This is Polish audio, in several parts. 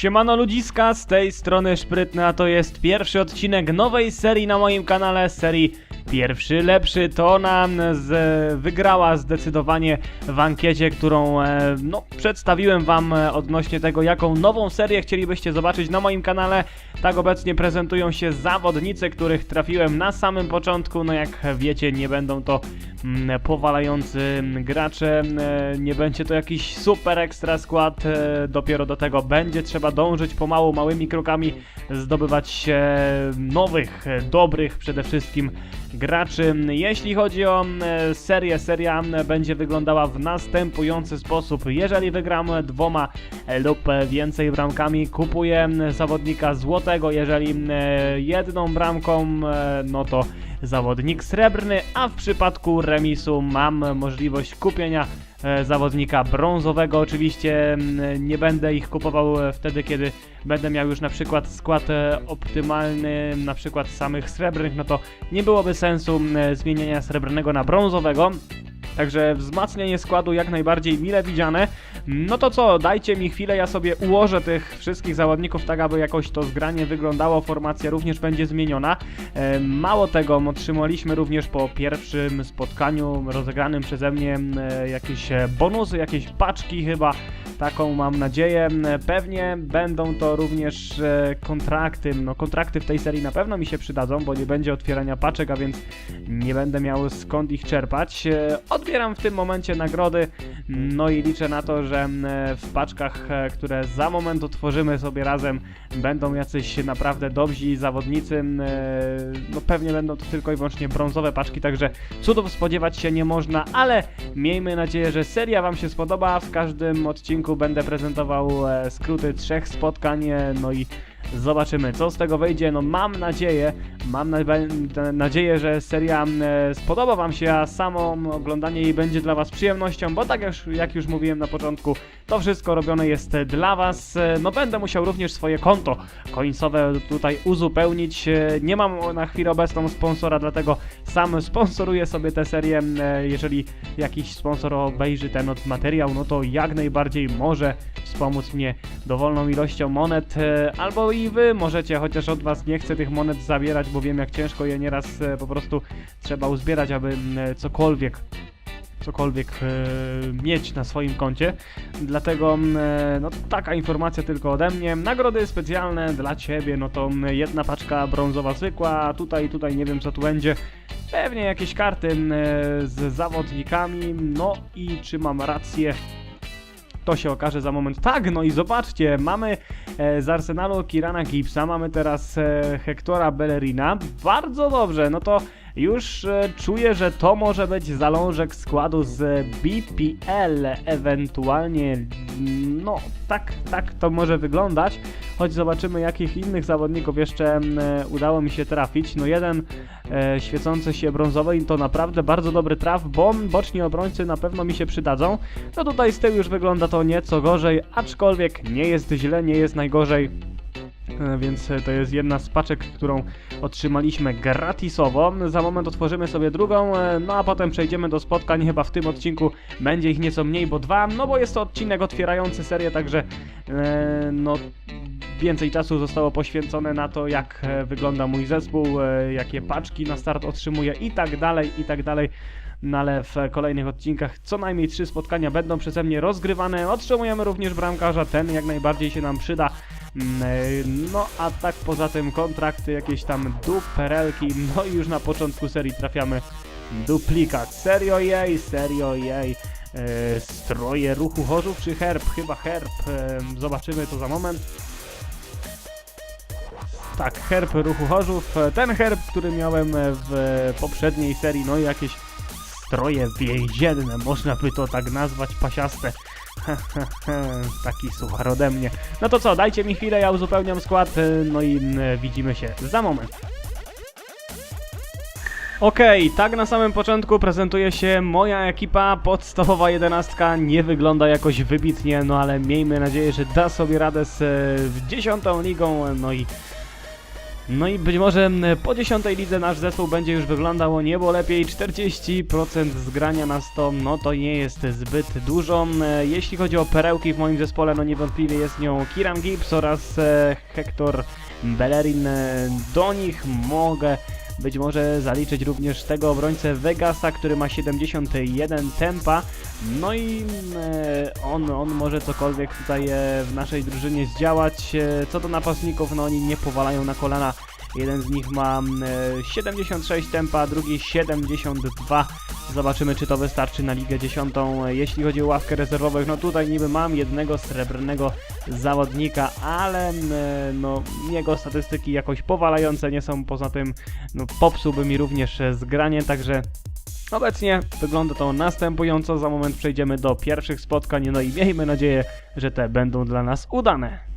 Siemano ludziska, z tej strony Szprytna, a to jest pierwszy odcinek nowej serii na moim kanale, serii Pierwszy Lepszy. To ona z, wygrała zdecydowanie w ankiecie, którą e, no, przedstawiłem wam e, odnośnie tego, jaką nową serię chcielibyście zobaczyć na moim kanale. Tak obecnie prezentują się zawodnicy, których trafiłem na samym początku. No jak wiecie, nie będą to mm, powalający mm, gracze, e, nie będzie to jakiś super ekstra skład, dopiero do tego będzie trzeba dążyć pomału, małymi krokami, zdobywać nowych, dobrych przede wszystkim graczy. Jeśli chodzi o e, serię, seria m, będzie wyglądała w następujący sposób. Jeżeli wygram dwoma e, lub więcej bramkami, kupuję m, zawodnika złotego. Jeżeli jedną bramką, no to zawodnik srebrny, a w przypadku remisu mam możliwość kupienia e, zawodnika brązowego. Oczywiście mm, nie będę ich kupował e, wtedy, kiedy będę miał już na przykład skład e, optymalny, na przykład samych srebrnych, no to nie byłoby sensu mm, zmienienia srebrnego na brązowego. Także wzmacnianie składu jak najbardziej mile widziane. No to co, dajcie mi chwilę, ja sobie ułożę tych wszystkich zawodników tak, aby jakoś to zgranie wyglądało. Formacja również będzie zmieniona. E, Mało tego, otrzymaliśmy również po pierwszym spotkaniu rozegranym przeze mnie e, jakieś e, bonusy, jakieś paczki chyba. Taką mam nadzieję. Pewnie będą to również e, kontrakty. No kontrakty w tej serii na pewno mi się przydadzą, bo nie będzie otwierania paczek, a więc nie będę miał skąd ich czerpać. E, Odbieram w tym momencie nagrody, no i liczę na to, że m, e, w paczkach, e, które za moment otworzymy sobie razem, będą jacyś naprawdę dobrzy zawodnicy. m, e, No pewnie będą to tylko i wyłącznie brązowe paczki, także cudów spodziewać się nie można, ale miejmy nadzieję, że seria Wam się spodoba. W każdym odcinku będę prezentował e, skróty trzech spotkań, no i Zobaczymy, co z tego wyjdzie. No mam nadzieję, mam na nadzieję, że seria e, spodoba Wam się, a samo oglądanie jej będzie dla Was przyjemnością, bo tak już, jak już mówiłem na początku, to wszystko robione jest dla Was. E, No będę musiał również swoje konto końcowe tutaj uzupełnić. E, Nie mam na chwilę obecną sponsora, dlatego sam sponsoruję sobie tę serię. Jeżeli jakiś sponsor obejrzy ten materiał, no to jak najbardziej może wspomóc mnie dowolną ilością monet, e, i wy możecie, chociaż od was nie chcę tych monet zabierać, bo wiem jak ciężko je nieraz e, po prostu trzeba uzbierać, aby e, cokolwiek cokolwiek e, mieć na swoim koncie. Dlatego e, no taka informacja tylko ode mnie. Nagrody specjalne dla ciebie, no to jedna paczka brązowa zwykła, tutaj tutaj nie wiem co tu będzie. Pewnie jakieś karty e, z zawodnikami. No i czy mam rację? To się okaże za moment. Tak, no i zobaczcie, mamy e, z Arsenalu Kirana Gipsa, mamy teraz e, Hectora Bellerina. Bardzo dobrze, no to już e, czuję, że to może być zalążek składu z BPL, ewentualnie, no tak, tak to może wyglądać, choć zobaczymy jakich innych zawodników jeszcze e, udało mi się trafić. No jeden e, świecący się brązowy i to naprawdę bardzo dobry traf, bo boczni obrońcy na pewno mi się przydadzą. No tutaj z tyłu już wygląda to nieco gorzej, aczkolwiek nie jest źle, nie jest najgorzej. E, Więc e, to jest jedna z paczek, którą otrzymaliśmy gratisowo. Za moment otworzymy sobie drugą, e, no a potem przejdziemy do spotkań. Chyba w tym odcinku będzie ich nieco mniej, bo dwa, no bo jest to odcinek otwierający serię, także no więcej czasu zostało poświęcone na to, jak wygląda mój zespół, jakie paczki na start otrzymuję i tak dalej, i tak dalej. No ale w kolejnych odcinkach co najmniej trzy spotkania będą przeze mnie rozgrywane. Otrzymujemy również bramkarza, ten jak najbardziej się nam przyda. No a tak poza tym kontrakty, jakieś tam duperelki, no i już na początku serii trafiamy duplikat. Serio jej, serio jej. E, stroje ruchu chorzów czy herb? Chyba herb. E, zobaczymy to za moment. Tak, herb ruchu chorzów. E, Ten herb, który miałem e, w poprzedniej serii, no i jakieś stroje więzienne, można by to tak nazwać, pasiaste. Taki suchar ode mnie. No to co, dajcie mi chwilę, ja uzupełniam skład, y, no i y, widzimy się za moment. Okej, tak na samym początku prezentuje się moja ekipa, podstawowa jedenastka nie wygląda jakoś wybitnie, no ale miejmy nadzieję, że da sobie radę z y, dziesiątą ligą, no i No i być może m, po 10 lidze nasz zespół będzie już wyglądał niebo lepiej. 40% zgrania na 100, no to nie jest zbyt dużo. E, Jeśli chodzi o perełki w moim zespole, no niewątpliwie jest nią Kiran Gibbs oraz e, Hector Bellerin. E, Do nich mogę być może zaliczyć również tego obrońcę Vegasa, który ma 71 tempa. No i e, on, on może cokolwiek tutaj e, w naszej drużynie zdziałać. E, Co do napastników, no oni nie powalają na kolana. Jeden z nich ma mm, e, 76 tempa, drugi 72. Zobaczymy, czy to wystarczy na Ligę 10. E, Jeśli chodzi o ławkę rezerwowych, no tutaj niby mam jednego srebrnego zawodnika, ale mm, e, no jego statystyki jakoś powalające nie są. Poza tym no, popsułby mi również zgranie, także Obecnie wygląda to następująco, za moment przejdziemy do pierwszych spotkań, no i miejmy nadzieję, że te będą dla nas udane.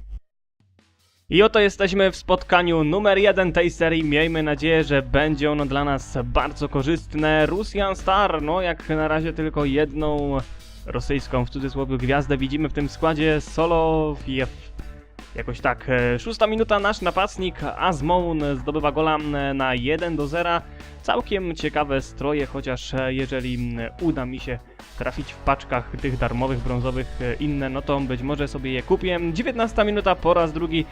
I oto jesteśmy w spotkaniu numer jeden tej serii. Miejmy nadzieję, że będzie ono dla nas bardzo korzystne. Russian Star, no jak na razie tylko jedną rosyjską w cudzysłowie gwiazdę widzimy w tym składzie Solowiew. Jakoś tak. E, Szósta minuta, nasz napastnik Azmoun zdobywa gola na 1 do 0. Całkiem ciekawe stroje, chociaż e, jeżeli uda mi się trafić w paczkach tych darmowych, brązowych e, inne, no to być może sobie je kupię. 19 minuta, po raz drugi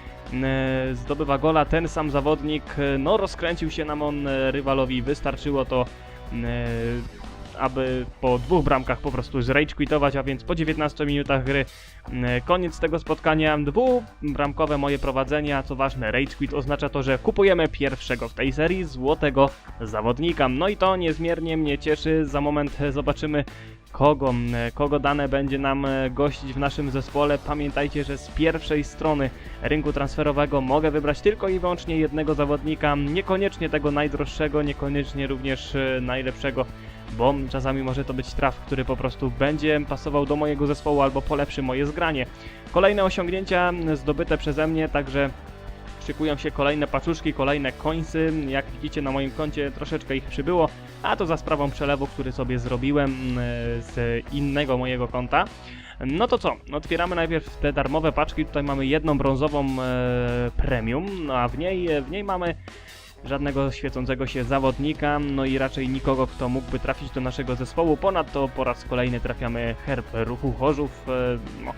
zdobywa gola ten sam zawodnik. No rozkręcił się nam on rywalowi, wystarczyło to aby po dwóch bramkach po prostu zrage a więc po 19 minutach gry mm, koniec tego spotkania. Dwubramkowe moje prowadzenie, a co ważne, rage oznacza to, że kupujemy pierwszego w tej serii złotego zawodnika. No i to niezmiernie mnie cieszy. Za moment zobaczymy kogo, m, kogo dane będzie nam e, gościć w naszym zespole. Pamiętajcie, że z pierwszej strony rynku transferowego mogę wybrać tylko i wyłącznie jednego zawodnika, niekoniecznie tego najdroższego, niekoniecznie również e, najlepszego bo czasami może to być traf, który po prostu będzie pasował do mojego zespołu albo polepszy moje zgranie. Kolejne osiągnięcia zdobyte przeze mnie, także szykują się kolejne paczuszki, kolejne końsy. Jak widzicie na moim koncie troszeczkę ich przybyło, a to za sprawą przelewu, który sobie zrobiłem e, z innego mojego konta. No to co? Otwieramy najpierw te darmowe paczki. Tutaj mamy jedną brązową e, premium, no a w niej, w niej mamy żadnego świecącego się zawodnika, no i raczej nikogo, kto mógłby trafić do naszego zespołu. Ponadto po raz kolejny trafiamy herb ruchu Chorzów. e, No,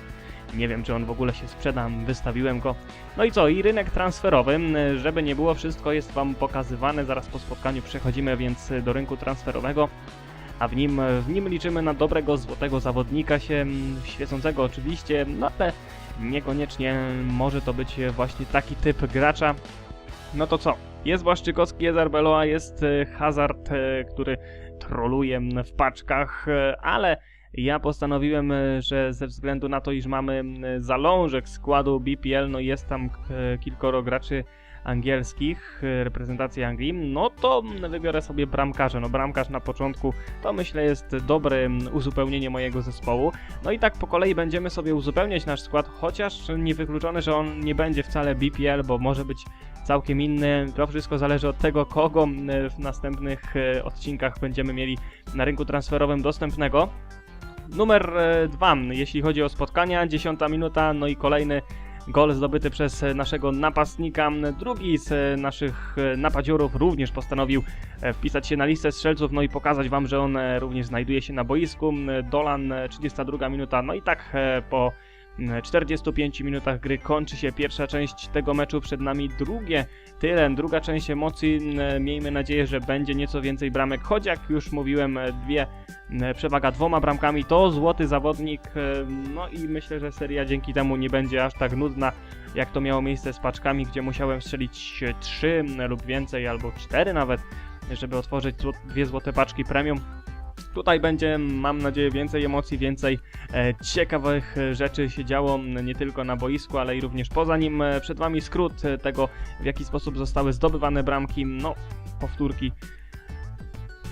nie wiem, czy on w ogóle się sprzeda, wystawiłem go. No i co? I rynek transferowy, e, żeby nie było, wszystko jest Wam pokazywane. Zaraz po spotkaniu przechodzimy więc do rynku transferowego. A w nim, w nim liczymy na dobrego, złotego zawodnika się, świecącego oczywiście, no ale niekoniecznie może to być właśnie taki typ gracza. No to co? Jest Błaszczykowski, jest Arbeloa, jest e, Hazard, e, który troluje w paczkach, e, ale ja postanowiłem, że ze względu na to, iż mamy zalążek składu BPL, no jest tam kilkoro graczy angielskich, e, reprezentacji Anglii, no to wybiorę sobie bramkarza. No bramkarz na początku to myślę jest dobre m, uzupełnienie mojego zespołu. No i tak po kolei będziemy sobie uzupełniać nasz skład, chociaż niewykluczone, że on nie będzie wcale BPL, bo może być całkiem inny. To wszystko zależy od tego, kogo m, w następnych e, odcinkach będziemy mieli na rynku transferowym dostępnego. Numer e, dwa, jeśli chodzi o spotkania, 10 minuta, no i kolejny gol zdobyty przez e, naszego napastnika. Drugi z e, naszych e, napadziorów również postanowił wpisać się na listę strzelców, no i pokazać wam, że on również znajduje się na boisku. Dolan, e, 32 minuta, no i tak po 45 minutach gry kończy się pierwsza część tego meczu, przed nami drugie tyle, druga część emocji, m, miejmy nadzieję, że będzie nieco więcej bramek, choć jak już mówiłem, dwie m, przewaga dwoma bramkami to złoty zawodnik, e, no i myślę, że seria dzięki temu nie będzie aż tak nudna, jak to miało miejsce z paczkami, gdzie musiałem strzelić e, trzy m, lub więcej, albo cztery nawet, żeby otworzyć dwie złote paczki premium. Tutaj będzie, mam nadzieję, więcej emocji, więcej e, ciekawych e, rzeczy się działo nie tylko na boisku, ale i również poza nim. E, Przed Wami skrót tego, w jaki sposób zostały zdobywane bramki. No, powtórki.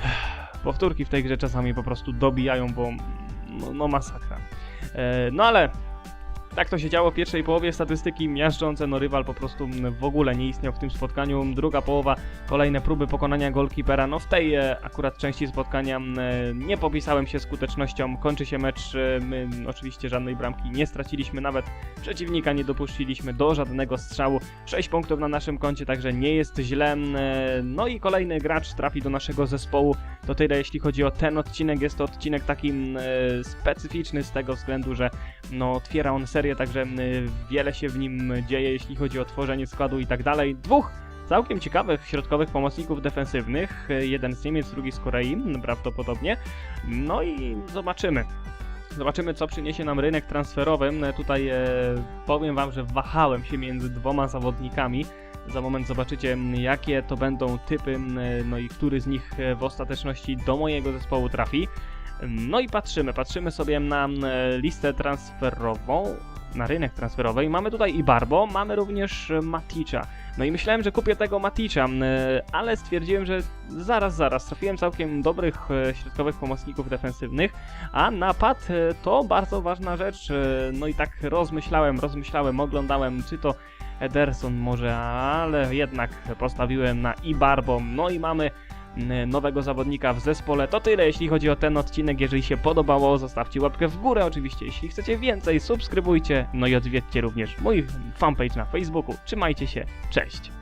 Powtórki w tej grze czasami po prostu dobijają, bo no, no masakra. No ale Tak to się działo w pierwszej połowie, statystyki miażdżące, no rywal po prostu w ogóle nie istniał w tym spotkaniu. Druga połowa, kolejne próby pokonania golkipera, no w tej e, akurat części spotkania e, nie popisałem się skutecznością, kończy się mecz, e, my oczywiście żadnej bramki nie straciliśmy, nawet przeciwnika nie dopuściliśmy do żadnego strzału. 6 punktów na naszym koncie, także nie jest źle. No i kolejny gracz trafi do naszego zespołu. To tyle jeśli chodzi o ten odcinek. Jest to odcinek taki specyficzny z tego względu, że no, otwiera on serię, także mm, wiele się w nim dzieje, jeśli chodzi o tworzenie składu i tak dalej. Dwóch całkiem ciekawych środkowych pomocników defensywnych. Jeden z Niemiec, drugi z Korei, prawdopodobnie. No i zobaczymy. Zobaczymy, co przyniesie nam rynek transferowy. Tutaj e, powiem Wam, że wahałem się między dwoma zawodnikami. Za moment zobaczycie, jakie to będą typy, no i który z nich e, w ostateczności do mojego zespołu trafi. No i patrzymy, patrzymy sobie na listę transferową, na rynek transferowy. I Mamy tutaj i Barbo, mamy również e, Maticza. No i myślałem, że kupię tego Maticza, m, ale stwierdziłem, że zaraz, zaraz, trafiłem całkiem dobrych e, środkowych pomocników defensywnych, a napad e, to bardzo ważna rzecz. e, No i tak rozmyślałem, rozmyślałem, oglądałem, czy to Ederson może, ale jednak postawiłem na Ibarbo. No i mamy nowego zawodnika w zespole. To tyle, jeśli chodzi o ten odcinek. Jeżeli się podobało, zostawcie łapkę w górę. Oczywiście, jeśli chcecie więcej, subskrybujcie. No i odwiedźcie również mój fanpage na Facebooku. Trzymajcie się, cześć!